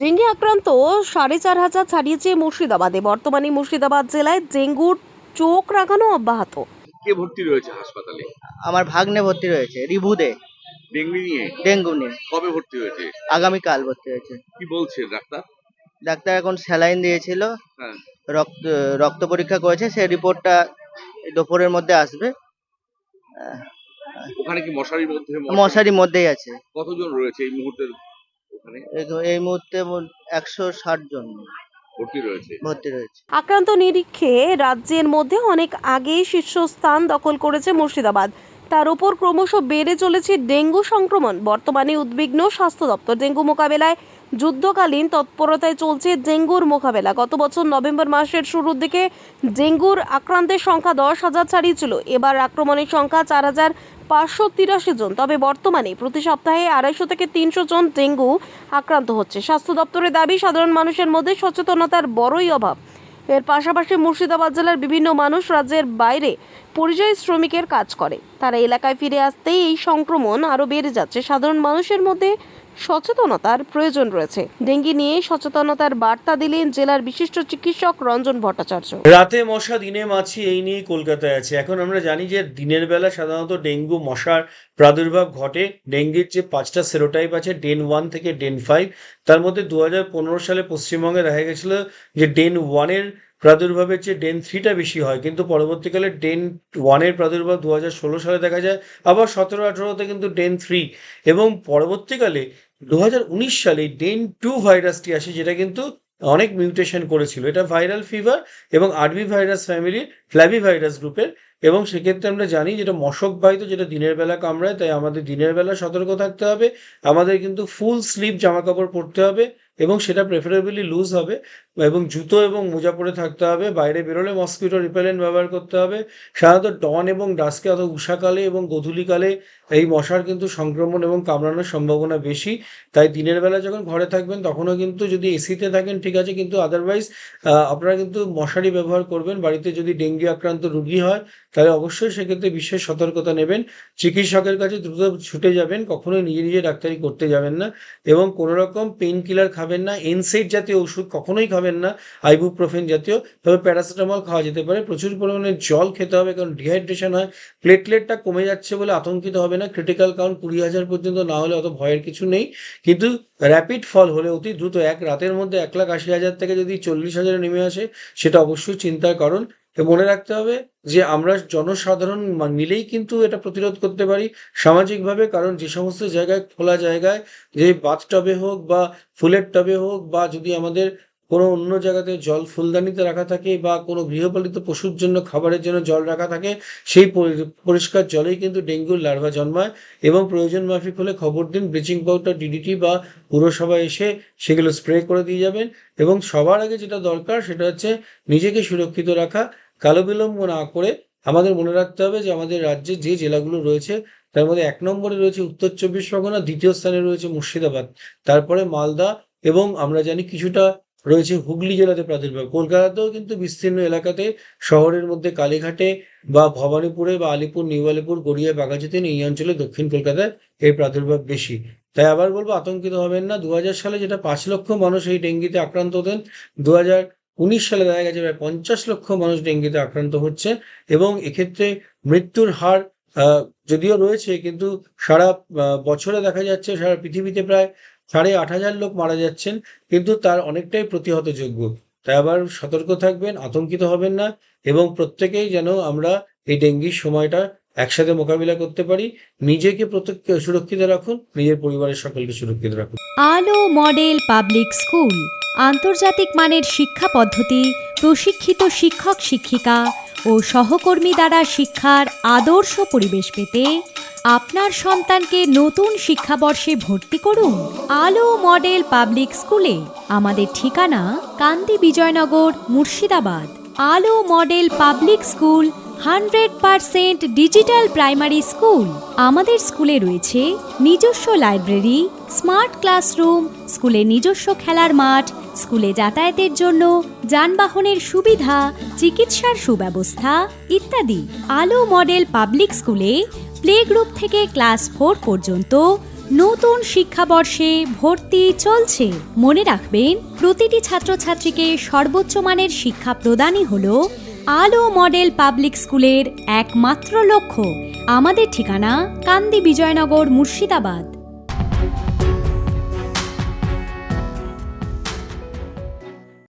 Dengue আক্রান্ত সাড়ে চার হাজার ছাড়িয়েছে মুর্শিদাবাদে। বর্তমানে মুর্শিদাবাদ জেলায় ডেঙ্গুর চোখ রাখানো অব্যাহত। কে ভর্তি রয়েছে হাসপাতালে? আমার ভাগ্নে ভর্তি রয়েছে রিভুদে ডেঙ্গি নিয়ে? ডেঙ্গু নিয়ে। কবে ভর্তি হয়েছে? আগামীকাল ভর্তি হয়েছে। কি বলছে ডাক্তার? ডাক্তার এখন স্যালাইন দিয়েছিল হ্যাঁ। রক্ত রক্ত পরীক্ষা করেছে সেই রিপোর্টটা দুপুরের মধ্যে আসবে। আহ, ওখানে কি মশারির মধ্যে মশারির মধ্যেই আছে। কতজন রয়েছে এই মুহূর্তে? ওখানে? এই- মুহূর্তে একশো ষাট জন ভর্তি রয়েছে। ভর্তি রয়েছে। আক্রান্ত নিরীক্ষে রাজ্যের মধ্যে অনেক আগেই শীর্ষস্থান দখল করেছে মুর্শিদাবাদ। তার উপর ক্রমশ বেড়ে চলেছে ডেঙ্গু সংক্রমণ। বর্তমানে উদ্বিগ্ন স্বাস্থ্য দপ্তর ডেঙ্গু মোকাবেলায় যুদ্ধকালীন তৎপরতায় চলছে ডেঙ্গুর মোকাবেলা। গত বছর নভেম্বর মাসের শুরুর দিকে ডেঙ্গুর আক্রান্তের সংখ্যা দশ হাজার ছাড়িয়েছিল। এবার আক্রমণের সংখ্যা চার হাজার পাঁচশো তিরাশি জন। তবে বর্তমানে প্রতি সপ্তাহে আড়াইশো থেকে তিনশো জন ডেঙ্গু আক্রান্ত হচ্ছে। স্বাস্থ্য দপ্তরের দাবি, সাধারণ মানুষের মধ্যে সচেতনতার বড়ই অভাব। এর পাশাপাশি মুর্শিদাবাদ জেলার বিভিন্ন মানুষ রাজ্যের বাইরে পরিযায়ী শ্রমিকের কাজ করে। তারা এলাকায় ফিরে আসতেই এই সংক্রমণ আরও বেড়ে যাচ্ছে। সাধারণ মানুষের মধ্যে সচেতনতার প্রয়োজন রয়েছে। ডেঙ্গি নিয়ে সচেতনতার বার্তা দিলেন জেলার বিশিষ্ট চিকিৎসক রঞ্জন ভট্টাচার্য। রাতে মশা, দিনে মাছি, এই নিয়েই কলকাতায় আছে। এখন আমরা জানি যে দিনের বেলা সাধারণত ডেঙ্গু, মশার প্রাদুর্ভাব ঘটে। ডেঙ্গির যে পাঁচটা সেরোটাইপ আছে, ডেন ওয়ান থেকে ডেন ফাইভ, তার মধ্যে দু হাজার পনেরো সালে পশ্চিমবঙ্গে দেখা গেছিল যে ডেন ওয়ানের প্রাদুর্ভাবের চেয়ে ডেন থ্রিটা বেশি হয়। কিন্তু পরবর্তীকালে ডেন ওয়ানের প্রাদুর্ভাব দু হাজার ষোলো সালে দেখা যায়, আবার সতেরো আঠেরোতে কিন্তু ডেন থ্রি। এবং পরবর্তীকালে দু সালে ডেন টু ভাইরাসটি আসে, যেটা কিন্তু অনেক মিউটেশন করেছিল। এটা ভাইরাল ফিভার এবং আরবি ভাইরাস ফ্যামিলির ফ্ল্যাবি ভাইরাস গ্রুপের এবং সেক্ষেত্রে আমরা জানি যেটা মশক বাহিত, যেটা দিনের বেলা কামড়ায়, তাই আমাদের দিনের বেলা সতর্ক থাকতে হবে। আমাদের কিন্তু ফুল স্লিভ জামা কাপড় পরতে হবে এবং সেটা প্রেফারেবলি লুজ হবে। এবং জুতো এবং মোজা পরে থাকতে হবে, বাইরে বেরোলে মসকিটো রিপেলেন্ট ব্যবহার করতে হবে। সাধারণত ডন এবং ডাস্কে অথবা উষাকালে এবং গধূলিকালে এই মশার কিন্তু সংক্রমণ এবং কামড়ানোর সম্ভাবনা বেশি। তাই দিনের বেলা যখন ঘরে থাকবেন, তখনও কিন্তু যদি এসিতে থাকেন, ঠিক আছে, কিন্তু আদারওয়াইজ আপনারা কিন্তু মশারি ব্যবহার করবেন। বাড়িতে যদি ডেঙ্গি আক্রান্ত রুগী হয়, তাহলে অবশ্যই সেক্ষেত্রে বিশেষ সতর্কতা নেবেন। চিকিৎসকের কাছে দ্রুত ছুটে যাবেন, কখনোই নিজে নিজে ডাক্তারি করতে যাবেন না এবং কোনো রকম পেইন কিলার খাবেন না। এনসেড জাতীয় ওষুধ কখনোই খাবেন না। আইবুপ্রোফেন জাতীয়। তবে প্যারাসিটামল খাওয়া যেতে পারে। প্রচুর পরিমাণে জল খেতে হবে, কারণ ডিহাইড্রেশন হয়। প্লেটলেটটা কমে যাচ্ছে বলে আতঙ্কিত হবে না। ক্রিটিক্যাল কাউন্ট কুড়ি হাজার পর্যন্ত না হলে অত ভয়ের কিছু নেই। কিন্তু র্যাপিড ফল হলে অতি দ্রুত এক রাতের মধ্যে এক লাখ আশি হাজার থেকে যদি চল্লিশ হাজারে নেমে আসে, সেটা অবশ্যই চিন্তার কারণ। মনে রাখতে হবে যে আমরা জনসাধারণ মিলেই কিন্তু এটা প্রতিরোধ করতে পারি সামাজিকভাবে, কারণ যে সমস্ত জায়গায় খোলা জায়গায়, যে বাথটবে হোক বা ফুলের টবে হোক বা যদি আমাদের কোনো অন্য জায়গাতে জল ফুলদানিতে রাখা থাকে বা কোনো গৃহপালিত পশুর জন্য খাবারের জন্য জল রাখা থাকে, সেই পরি- পরিষ্কার জলেই কিন্তু ডেঙ্গুর লার্ভা জন্মায় এবং প্রয়োজন মাফিক হলে খবর দিন ব্লিচিং পাউডার ডিডিটি বা পুরসভা এসে সেগুলো স্প্রে করে দিয়ে যাবেন এবং সবার আগে যেটা দরকার সেটা হচ্ছে নিজেকে সুরক্ষিত রাখা, কালো বিলম্ব না করে আমাদের মনে রাখতে হবে যে আমাদের রাজ্যে যে জেলাগুলো রয়েছে তার মধ্যে এক নম্বরে রয়েছে উত্তর চব্বিশ পরগনা, দ্বিতীয় স্থানে রয়েছে মুর্শিদাবাদ, তারপরে মালদা এবং আমরা জানি কিছুটা রয়েছে হুগলি জেলাতে প্রাদুর্ভাব। কলকাতাতেও কিন্তু বিস্তীর্ণ এলাকাতে শহরের মধ্যে কালীঘাটে বা ভবানীপুরে বা আলিপুর, নিউ আলিপুর, গড়িয়া বাঘাযতীন এই অঞ্চলে দক্ষিণ কলকাতায় এই প্রাদুর্ভাব বেশি। তাই আবার বলব, আতঙ্কিত হবেন না। দু হাজার সালে যেটা পাঁচ লক্ষ মানুষ এই ডেঙ্গিতে আক্রান্ত হতেন দু উনিশ সালে দেখা গেছে প্রায় পঞ্চাশ লক্ষ মানুষ ডেঙ্গিতে আক্রান্ত হচ্ছে এবং এক্ষেত্রে মৃত্যুর হার যদিও রয়েছে, কিন্তু সারা বছরে দেখা যাচ্ছে সারা পৃথিবীতে প্রায় সাড়ে আট হাজার লোক মারা যাচ্ছেন, কিন্তু তার অনেকটাই প্রতিহতযোগ্য। তাই আবার সতর্ক থাকবেন, আতঙ্কিত হবেন না, এবং প্রত্যেকেই যেন আমরা এই ডেঙ্গির সময়টা একসাথে মোকাবিলা করতে পারি। নিজেকে সুরক্ষিত রাখুন, নিজের পরিবারের সকলকে সুরক্ষিত রাখুন। আলো মডেল পাবলিক স্কুল, আন্তর্জাতিক মানের শিক্ষা পদ্ধতি, প্রশিক্ষিত শিক্ষক শিক্ষিকা ও সহকর্মী দ্বারা শিক্ষার আদর্শ পরিবেশ পেতে আপনার সন্তানকে নতুন শিক্ষাবর্ষে ভর্তি করুন আলো মডেল পাবলিক স্কুলে। আমাদের ঠিকানা Kandi Bijaynagar, Murshidabad. Alo model public school, hundred percent digital primary school. আমাদের স্কুলে রয়েছে নিজস্ব লাইব্রেরি, স্মার্ট ক্লাসরুম, স্কুলে নিজস্ব খেলার মাঠ, স্কুলে যাতায়াতের জন্য, যানবাহনের সুবিধা, চিকিৎসার সুব্যবস্থা ইত্যাদি। আলো মডেল পাবলিক স্কুলে প্লে গ্রুপ থেকে ক্লাস ফোর পর্যন্ত নতুন শিক্ষাবর্ষে ভর্তি চলছে। মনে রাখবেন, প্রতিটি ছাত্রছাত্রীকে সর্বোচ্চ মানের শিক্ষা প্রদানই হল আলো মডেল পাবলিক স্কুলের একমাত্র লক্ষ্য। আমাদের ঠিকানা কান্দি বিজয়নগর মুর্শিদাবাদ।